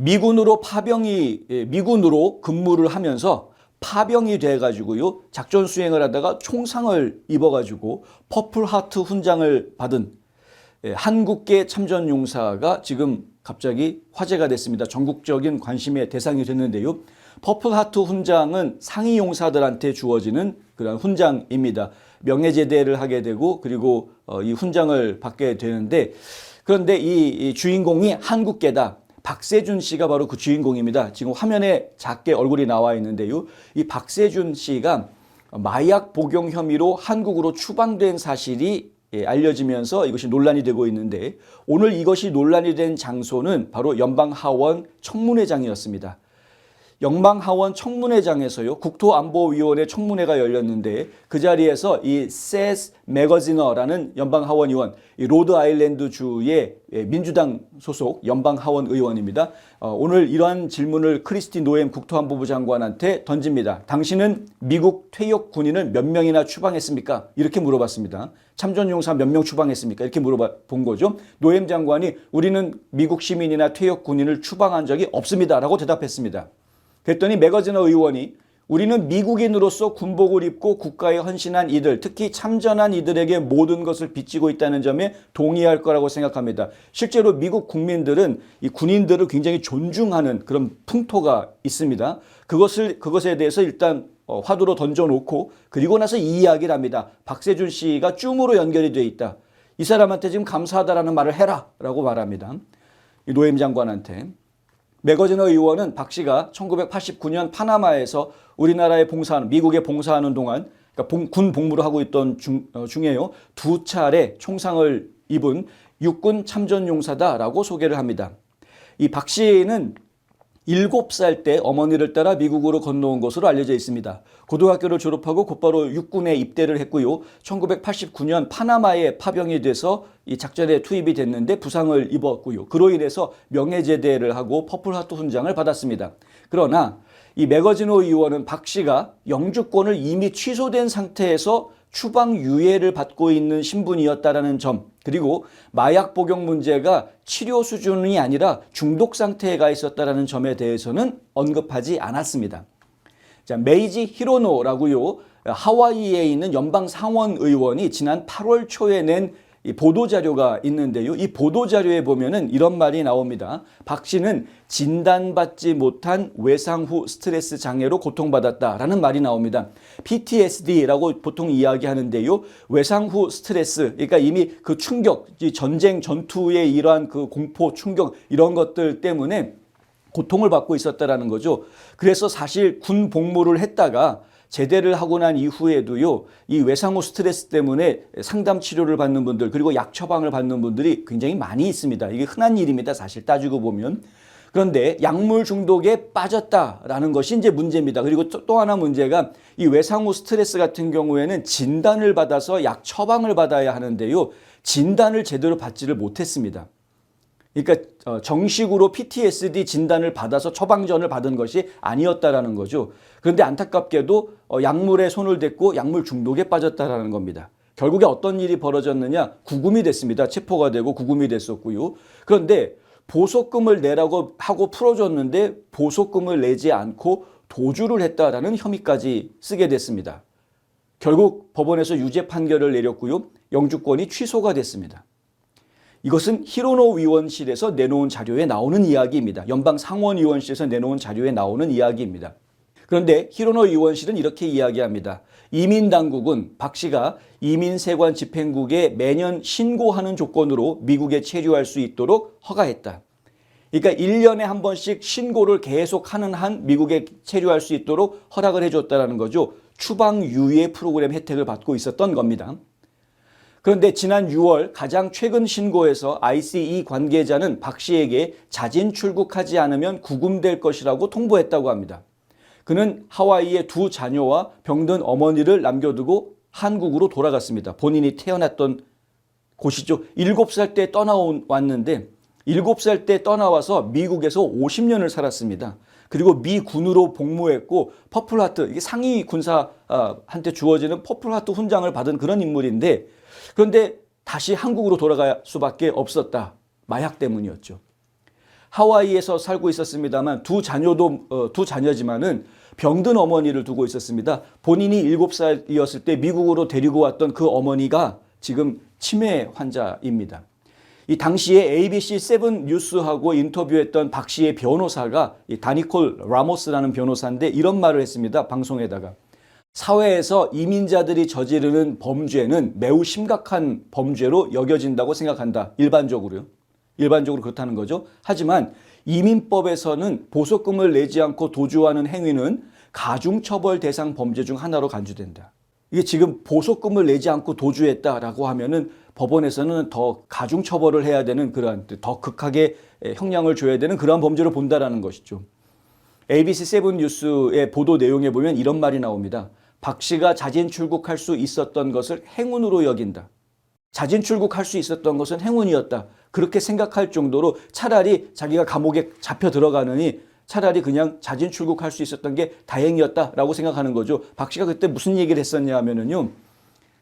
미군으로 파병이 예, 미군으로 근무를 하면서 파병이 돼 가지고요. 작전 수행을 하다가 총상을 입어 가지고 퍼플 하트 훈장을 받은 예, 한국계 참전 용사가 지금 갑자기 화제가 됐습니다. 전국적인 관심의 대상이 됐는데요. 퍼플 하트 훈장은 상위 용사들한테 주어지는 그런 훈장입니다. 명예 제대를 하게 되고 그리고 어, 이 훈장을 받게 되는데 그런데 이, 이 주인공이 한국계다. 박세준 씨가 바로 그 주인공입니다. 지금 화면에 작게 얼굴이 나와 있는데요. 이 박세준 씨가 마약 복용 혐의로 한국으로 추방된 사실이 예, 알려지면서 이것이 논란이 되고 있는데 오늘 이것이 논란이 된 장소는 바로 연방 하원 청문회장이었습니다. 영방하원 청문회장에서요 국토안보위원회 청문회가 열렸는데 그 자리에서 이 세스 매거지너라는 연방하원 의원, 이 로드 아일랜드 주의 예, 민주당 소속 연방하원 의원입니다. 어, 오늘 이러한 질문을 크리스티 노엠 국토안보부 장관한테 던집니다. 당신은 미국 퇴역 군인을 몇 명이나 추방했습니까? 이렇게 물어봤습니다. 참전용사 몇 명 추방했습니까? 이렇게 물어본 거죠. 노엠 장관이 우리는 미국 시민이나 퇴역 군인을 추방한 적이 없습니다라고 대답했습니다. 그랬더니 매거지너 의원이 우리는 미국인으로서 군복을 입고 국가에 헌신한 이들, 특히 참전한 이들에게 모든 것을 빚지고 있다는 점에 동의할 거라고 생각합니다. 실제로 미국 국민들은 이 군인들을 굉장히 존중하는 그런 풍토가 있습니다. 그것을 그것에 대해서 일단 어, 화두로 던져놓고 그리고 나서 이 이야기를 합니다. 박세준 씨가 줌으로 연결이 돼 있다. 이 사람한테 지금 감사하다라는 말을 해라 라고 말합니다. 이 노엠 장관한테. 매거지너 의원은 박 씨가 1989년 파나마에서 우리나라에 봉사하는 미국에 봉사하는 동안 그러니까 봉- 군 복무를 하고 있던 중, 어, 중에요 두 차례 총상을 입은 육군 참전 용사다라고 소개를 합니다. 이 박 씨는 7살 때 어머니를 따라 미국으로 건너온 것으로 알려져 있습니다. 고등학교를 졸업하고 곧바로 육군에 입대를 했고요. 1989년 파나마에 파병이 돼서 이 작전에 투입이 됐는데 부상을 입었고요. 그로 인해서 명예제대를 하고 퍼플하트 훈장을 받았습니다. 그러나 이 매거지노 의원은 박 씨가 영주권을 이미 취소된 상태에서 추방 유예를 받고 있는 신분이었다라는 점 그리고 마약 복용 문제가 치료 수준이 아니라 중독 상태에 가 있었다라는 점에 대해서는 언급하지 않았습니다. 자, 메이지 히로노라고요. 하와이에 있는 연방 상원 의원이 지난 8월 초에 낸 이 보도 자료가 있는데요. 이 보도 자료에 보면은 이런 말이 나옵니다. 박 씨는 진단받지 못한 외상 후 스트레스 장애로 고통받았다라는 말이 나옵니다. PTSD라고 보통 이야기하는데요. 외상 후 스트레스, 그러니까 이미 그 충격, 이 전쟁 전투의 이러한 그 공포, 충격 이런 것들 때문에 고통을 받고 있었다라는 거죠. 그래서 사실 군 복무를 했다가 제대를 하고 난 이후에도요, 이 외상후 스트레스 때문에 상담 치료를 받는 분들, 그리고 약 처방을 받는 분들이 굉장히 많이 있습니다. 이게 흔한 일입니다. 사실 따지고 보면. 그런데 약물 중독에 빠졌다라는 것이 이제 문제입니다. 그리고 또, 또 하나 문제가 이 외상후 스트레스 같은 경우에는 진단을 받아서 약 처방을 받아야 하는데요. 진단을 제대로 받지를 못했습니다. 그러니까 어, 정식으로 PTSD 진단을 받아서 처방전을 받은 것이 아니었다라는 거죠. 그런데 안타깝게도 어, 약물에 손을 댔고 약물 중독에 빠졌다라는 겁니다. 결국에 어떤 일이 벌어졌느냐? 구금이 됐습니다. 체포가 되고 구금이 됐었고요. 그런데 보석금을 내라고 하고 풀어줬는데 보석금을 내지 않고 도주를 했다라는 혐의까지 쓰게 됐습니다. 결국 법원에서 유죄 판결을 내렸고요. 영주권이 취소가 됐습니다. 이것은 히로노 위원실에서 내놓은 자료에 나오는 이야기입니다. 연방 상원 의원실에서 내놓은 자료에 나오는 이야기입니다. 그런데 히로노 의원실은 이렇게 이야기합니다. 이민 당국은 박 씨가 이민 세관 집행국에 매년 신고하는 조건으로 미국에 체류할 수 있도록 허가했다. 그러니까 1년에 한 번씩 신고를 계속하는 한 미국에 체류할 수 있도록 허락을 해줬다는 거죠. 추방 유예 프로그램 혜택을 받고 있었던 겁니다. 그런데 지난 6월 가장 최근 신고에서 ICE 관계자는 박 씨에게 자진 출국하지 않으면 구금될 것이라고 통보했다고 합니다. 그는 하와이의 두 자녀와 병든 어머니를 남겨두고 한국으로 돌아갔습니다. 본인이 태어났던 곳이죠. 7살 때 떠나왔는데 7살 때 떠나와서 미국에서 50년을 살았습니다. 그리고 미 군으로 복무했고 퍼플하트 이게 상위 군사한테 주어지는 퍼플하트 훈장을 받은 그런 인물인데 그런데 다시 한국으로 돌아갈 수밖에 없었다. 마약 때문이었죠. 하와이에서 살고 있었습니다만 두 자녀도 어, 두 자녀지만은 병든 어머니를 두고 있었습니다. 본인이 7살이었을 때 미국으로 데리고 왔던 그 어머니가 지금 치매 환자입니다. 이 당시에 ABC 세븐 뉴스하고 인터뷰했던 박 씨의 변호사가 이 다니콜 라모스라는 변호사인데 이런 말을 했습니다. 방송에다가 사회에서 이민자들이 저지르는 범죄는 매우 심각한 범죄로 여겨진다고 생각한다. 일반적으로요. 일반적으로 그렇다는 거죠. 하지만 이민법에서는 보석금을 내지 않고 도주하는 행위는 가중처벌 대상 범죄 중 하나로 간주된다. 이게 지금 보석금을 내지 않고 도주했다라고 하면은 법원에서는 더 가중처벌을 해야 되는 그러한 더 극하게 형량을 줘야 되는 그러한 범죄로 본다라는 것이죠. ABC 세븐 뉴스의 보도 내용에 보면 이런 말이 나옵니다. 박 씨가 자진 출국할 수 있었던 것을 행운으로 여긴다. 자진 출국할 수 있었던 것은 행운이었다. 그렇게 생각할 정도로 차라리 자기가 감옥에 잡혀 들어가느니 차라리 그냥 자진 출국할 수 있었던 게 다행이었다라고 생각하는 거죠. 박 씨가 그때 무슨 얘기를 했었냐 하면은요.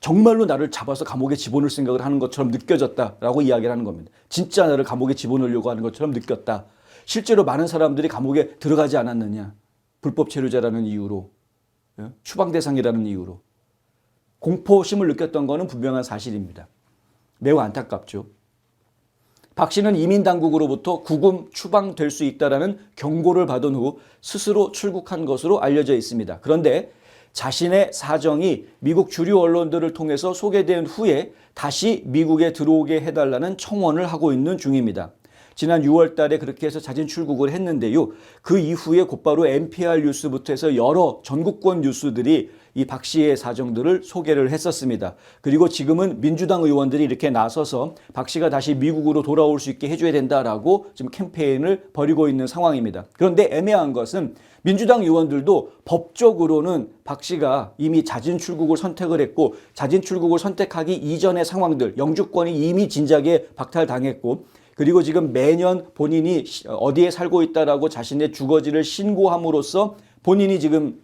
정말로 나를 잡아서 감옥에 집어넣을 생각을 하는 것처럼 느껴졌다라고 이야기를 하는 겁니다. 진짜 나를 감옥에 집어넣으려고 하는 것처럼 느꼈다. 실제로 많은 사람들이 감옥에 들어가지 않았느냐. 불법 체류자라는 이유로. 예? 추방 대상이라는 이유로. 공포심을 느꼈던 것은 분명한 사실입니다. 매우 안타깝죠. 박 씨는 이민 당국으로부터 구금 추방될 수 있다라는 경고를 받은 후 스스로 출국한 것으로 알려져 있습니다. 그런데 자신의 사정이 미국 주류 언론들을 통해서 소개된 후에 다시 미국에 들어오게 해달라는 청원을 하고 있는 중입니다. 지난 6월 달에 그렇게 해서 자진 출국을 했는데요. 그 이후에 곧바로 NPR 뉴스부터 해서 여러 전국권 뉴스들이 이 박 씨의 사정들을 소개를 했었습니다. 그리고 지금은 민주당 의원들이 이렇게 나서서 박 씨가 다시 미국으로 돌아올 수 있게 해줘야 된다라고 지금 캠페인을 벌이고 있는 상황입니다. 그런데 애매한 것은 민주당 의원들도 법적으로는 박 씨가 이미 자진 출국을 선택을 했고 자진 출국을 선택하기 이전의 상황들 영주권이 이미 진작에 박탈당했고 그리고 지금 매년 본인이 어디에 살고 있다라고 자신의 주거지를 신고함으로써 본인이 지금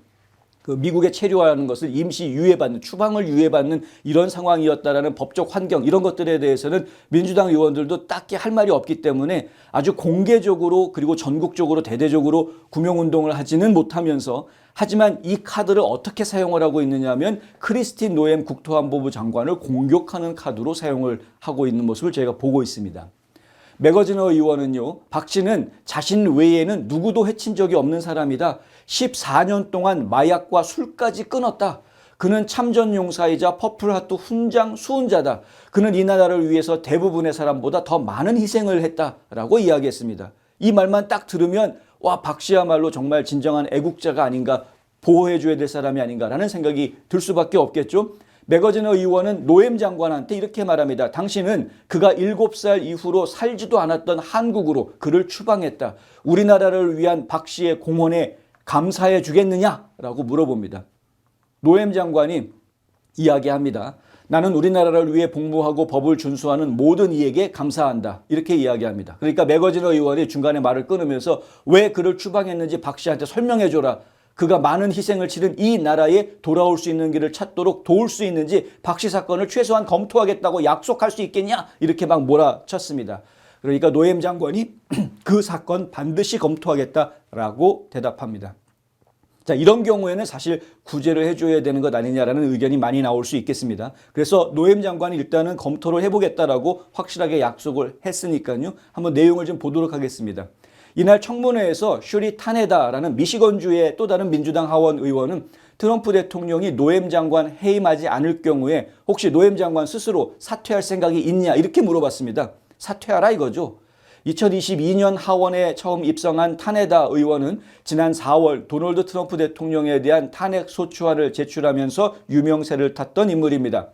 그 미국에 체류하는 것을 임시 유예받는 추방을 유예받는 이런 상황이었다라는 법적 환경 이런 것들에 대해서는 민주당 의원들도 딱히 할 말이 없기 때문에 아주 공개적으로 그리고 전국적으로 대대적으로 구명 운동을 하지는 못하면서 하지만 이 카드를 어떻게 사용을 하고 있느냐면 크리스틴 노엠 국토안보부 장관을 공격하는 카드로 사용을 하고 있는 모습을 저희가 보고 있습니다. 매거진어 의원은요, 박 씨는 자신 외에는 누구도 해친 적이 없는 사람이다. 14년 동안 마약과 술까지 끊었다. 그는 참전용사이자 퍼플하트 훈장 수훈자다. 그는 이 나라를 위해서 대부분의 사람보다 더 많은 희생을 했다라고 이야기했습니다. 이 말만 딱 들으면 와, 박 씨야말로 정말 진정한 애국자가 아닌가, 보호해줘야 될 사람이 아닌가라는 생각이 들 수밖에 없겠죠. 매거진어 의원은 노엠 장관한테 이렇게 말합니다. 당신은 그가 7살 이후로 살지도 않았던 한국으로 그를 추방했다. 우리나라를 위한 박 씨의 공헌에 감사해 주겠느냐라고 물어봅니다. 노엠 장관이 이야기합니다. 나는 우리나라를 위해 복무하고 법을 준수하는 모든 이에게 감사한다. 이렇게 이야기합니다. 그러니까 매거진어 의원이 중간에 말을 끊으면서 왜 그를 추방했는지 박 씨한테 설명해 줘라. 그가 많은 희생을 치른 이 나라에 돌아올 수 있는 길을 찾도록 도울 수 있는지 박씨 사건을 최소한 검토하겠다고 약속할 수 있겠냐 이렇게 막 몰아쳤습니다. 그러니까 노엠 장관이 그 사건 반드시 검토하겠다라고 대답합니다. 자, 이런 경우에는 사실 구제를 해줘야 되는 것 아니냐라는 의견이 많이 나올 수 있겠습니다. 그래서 노엠 장관이 일단은 검토를 해보겠다라고 확실하게 약속을 했으니까요. 한번 내용을 좀 보도록 하겠습니다. 이날 청문회에서 슈리 타네다라는 미시건주의 또 다른 민주당 하원 의원은 트럼프 대통령이 노엠 장관 해임하지 않을 경우에 혹시 노엠 장관 스스로 사퇴할 생각이 있냐 이렇게 물어봤습니다. 사퇴하라 이거죠. 2022년 하원에 처음 입성한 타네다 의원은 지난 4월 도널드 트럼프 대통령에 대한 탄핵 소추안을 제출하면서 유명세를 탔던 인물입니다.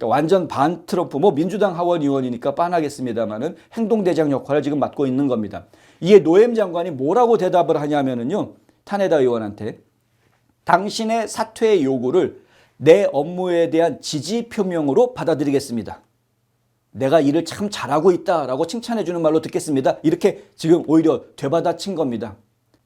그러니까 완전 반 트럼프, 뭐 민주당 하원 의원이니까 빤하겠습니다만은 행동대장 역할을 지금 맡고 있는 겁니다. 이에 노엠 장관이 뭐라고 대답을 하냐면은요. 타네다 의원한테 당신의 사퇴 요구를 내 업무에 대한 지지 표명으로 받아들이겠습니다. 내가 일을 참 잘하고 있다라고 칭찬해 주는 말로 듣겠습니다. 이렇게 지금 오히려 되받아친 겁니다.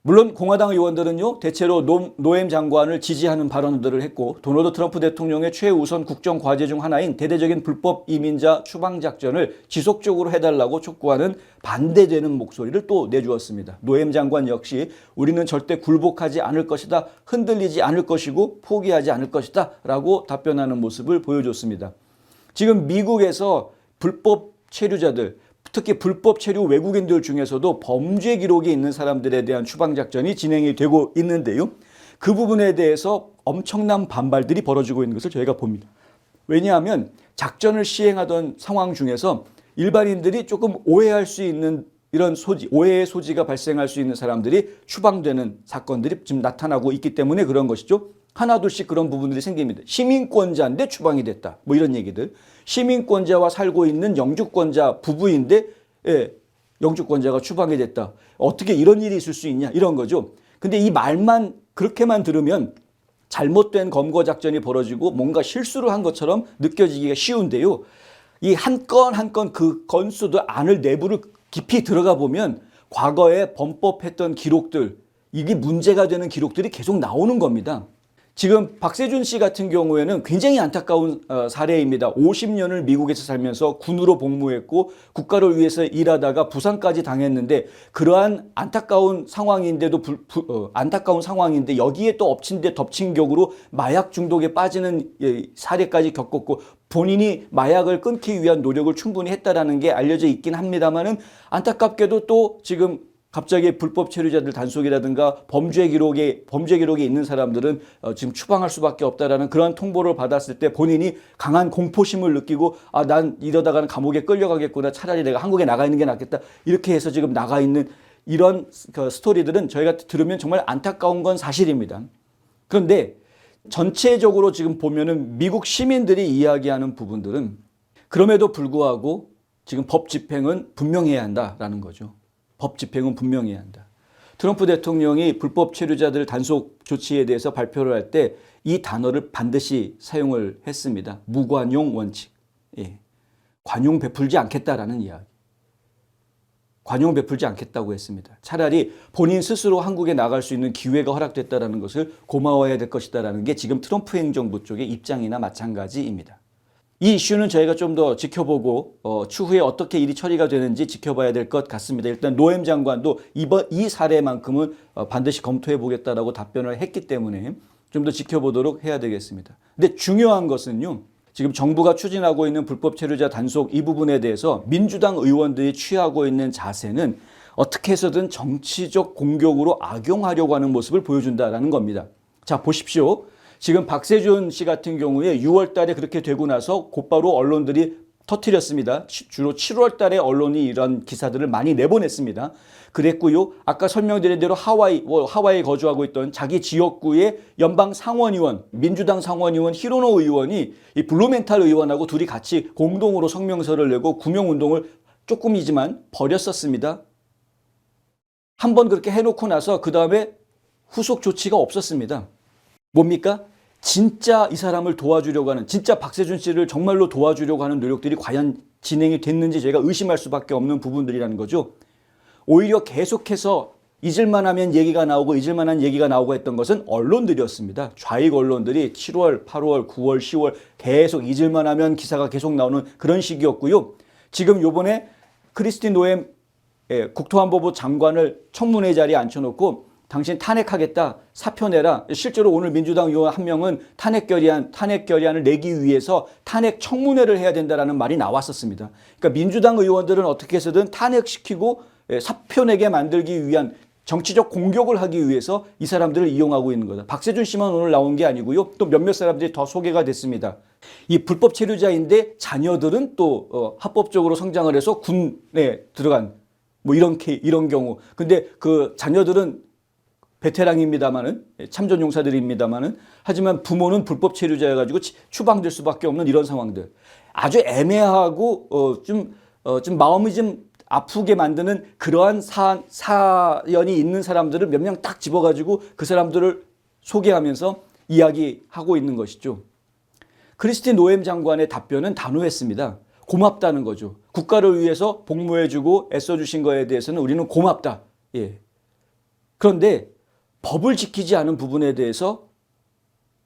물론 공화당 의원들은요 대체로 노, 노엠 장관을 지지하는 발언들을 했고 도널드 트럼프 대통령의 최우선 국정 과제 중 하나인 대대적인 불법 이민자 추방 작전을 지속적으로 해달라고 촉구하는 반대되는 목소리를 또 내주었습니다. 노엠 장관 역시 우리는 절대 굴복하지 않을 것이다, 흔들리지 않을 것이고 포기하지 않을 것이다라고 답변하는 모습을 보여줬습니다. 지금 미국에서 불법 체류자들 특히 불법 체류 외국인들 중에서도 범죄 기록이 있는 사람들에 대한 추방 작전이 진행이 되고 있는데요. 그 부분에 대해서 엄청난 반발들이 벌어지고 있는 것을 저희가 봅니다. 왜냐하면 작전을 시행하던 상황 중에서 일반인들이 조금 오해할 수 있는 이런 소지, 오해의 소지가 발생할 수 있는 사람들이 추방되는 사건들이 지금 나타나고 있기 때문에 그런 것이죠. 하나둘씩 그런 부분들이 생깁니다. 시민권자인데 추방이 됐다. 뭐 이런 얘기들. 시민권자와 살고 있는 영주권자 부부인데 예, 영주권자가 추방이 됐다. 어떻게 이런 일이 있을 수 있냐 이런 거죠. 근데 이 말만 그렇게만 들으면 잘못된 검거 작전이 벌어지고 뭔가 실수를 한 것처럼 느껴지기가 쉬운데요. 이 한 건 한 건 그 건수도 안을 내부를 깊이 들어가 보면 과거에 범법했던 기록들 이게 문제가 되는 기록들이 계속 나오는 겁니다. 지금 박세준 씨 같은 경우에는 굉장히 안타까운 어, 사례입니다. 50년을 미국에서 살면서 군으로 복무했고 국가를 위해서 일하다가 부상까지 당했는데 그러한 안타까운 상황인데도 불, 부, 어, 안타까운 상황인데 여기에 또 엎친 데 덮친 격으로 마약 중독에 빠지는 예, 사례까지 겪었고 본인이 마약을 끊기 위한 노력을 충분히 했다라는 게 알려져 있긴 합니다만은 안타깝게도 또 지금 갑자기 불법 체류자들 단속이라든가 범죄 기록에 범죄 기록이 있는 사람들은 어, 지금 추방할 수밖에 없다라는 그런 통보를 받았을 때 본인이 강한 공포심을 느끼고 아 난 이러다가는 감옥에 끌려가겠구나 차라리 내가 한국에 나가 있는 게 낫겠다 이렇게 해서 지금 나가 있는 이런 그 스토리들은 저희가 들으면 정말 안타까운 건 사실입니다. 그런데 전체적으로 지금 보면은 미국 시민들이 이야기하는 부분들은 그럼에도 불구하고 지금 법 집행은 분명해야 한다라는 거죠. 법 집행은 분명해야 한다. 트럼프 대통령이 불법 체류자들 단속 조치에 대해서 발표를 할 때 이 단어를 반드시 사용을 했습니다. 무관용 원칙. 예. 관용 베풀지 않겠다라는 이야기. 관용 베풀지 않겠다고 했습니다. 차라리 본인 스스로 한국에 나갈 수 있는 기회가 허락됐다라는 것을 고마워해야 될 것이다라는 게 지금 트럼프 행정부 쪽의 입장이나 마찬가지입니다. 이 이슈는 저희가 좀 더 지켜보고 어, 추후에 어떻게 일이 처리가 되는지 지켜봐야 될 것 같습니다. 일단 노엠 장관도 이번 이 사례만큼은 어, 반드시 검토해 보겠다라고 답변을 했기 때문에 좀 더 지켜보도록 해야 되겠습니다. 근데 중요한 것은요. 지금 정부가 추진하고 있는 불법 체류자 단속 이 부분에 대해서 민주당 의원들이 취하고 있는 자세는 어떻게 해서든 정치적 공격으로 악용하려고 하는 모습을 보여준다라는 겁니다. 자, 보십시오. 지금 박세준 씨 같은 경우에 6월 달에 그렇게 되고 나서 곧바로 언론들이 터뜨렸습니다. 주로 7월 달에 언론이 이런 기사들을 많이 내보냈습니다. 그랬고요. 아까 설명드린 대로 하와이, 뭐 하와이에 거주하고 있던 자기 지역구의 연방 상원의원, 민주당 상원의원 히로노 의원이 이 블루멘탈 의원하고 둘이 같이 공동으로 성명서를 내고 구명운동을 조금이지만 벌였었습니다. 한 번 그렇게 해놓고 나서 그 다음에 후속 조치가 없었습니다. 뭡니까? 진짜 이 사람을 도와주려고 하는 진짜 박세준 씨를 정말로 도와주려고 하는 노력들이 과연 진행이 됐는지 저희가 의심할 수밖에 없는 부분들이라는 거죠. 오히려 계속해서 잊을만 하면 얘기가 나오고 잊을만한 얘기가 나오고 했던 것은 언론들이었습니다. 좌익 언론들이 7월, 8월, 9월, 10월 계속 잊을만 하면 기사가 계속 나오는 그런 시기였고요. 지금 요번에 크리스틴 노엠 예, 국토안보부 장관을 청문회 자리에 앉혀놓고 당신 탄핵하겠다 사표 내라 실제로 오늘 민주당 의원 한 명은 탄핵 결의안 탄핵 결의안을 내기 위해서 탄핵 청문회를 해야 된다라는 말이 나왔었습니다. 그러니까 민주당 의원들은 어떻게 해서든 탄핵시키고 예, 사표 내게 만들기 위한 정치적 공격을 하기 위해서 이 사람들을 이용하고 있는 거다. 박세준 씨만 오늘 나온 게 아니고요. 또 몇몇 사람들이 더 소개가 됐습니다. 이 불법 체류자인데 자녀들은 또 어, 합법적으로 성장을 해서 군에 들어간 뭐 이런 케 이런 경우. 근데 그 자녀들은 베테랑입니다마는 참전 용사들입니다마는 하지만 부모는 불법 체류자여 가지고 추방될 수밖에 없는 이런 상황들. 아주 애매하고 어좀어좀 어, 좀 마음이 좀 아프게 만드는 그러한 사, 사연이 있는 사람들을 몇 명 딱 집어가지고 그 사람들을 소개하면서 이야기하고 있는 것이죠. 크리스틴 노엠 장관의 답변은 단호했습니다. 고맙다는 거죠. 국가를 위해서 복무해주고 애써주신 거에 대해서는 우리는 고맙다. 예. 그런데 법을 지키지 않은 부분에 대해서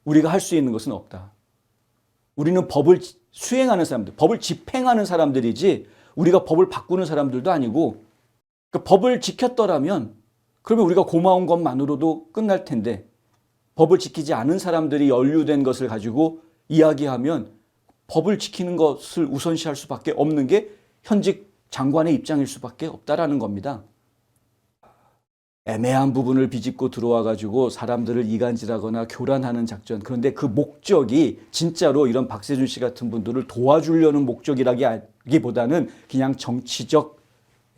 우리가 할 수 있는 것은 없다. 우리는 법을 지- 수행하는 사람들, 법을 집행하는 사람들이지 우리가 법을 바꾸는 사람들도 아니고 그 법을 지켰더라면 그러면 우리가 고마운 것만으로도 끝날 텐데 법을 지키지 않은 사람들이 연루된 것을 가지고 이야기하면 법을 지키는 것을 우선시할 수밖에 없는 게 현직 장관의 입장일 수밖에 없다라는 겁니다. 애매한 부분을 비집고 들어와 가지고 사람들을 이간질하거나 교란하는 작전. 그런데 그 목적이 진짜로 이런 박세준 씨 같은 분들을 도와주려는 목적이라기보다는 그냥 정치적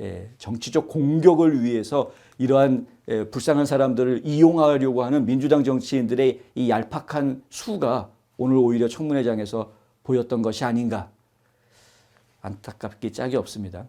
예, 정치적 공격을 위해서 이러한 예, 불쌍한 사람들을 이용하려고 하는 민주당 정치인들의 이 얄팍한 수가 오늘 오히려 청문회장에서 보였던 것이 아닌가 안타깝게 짝이 없습니다.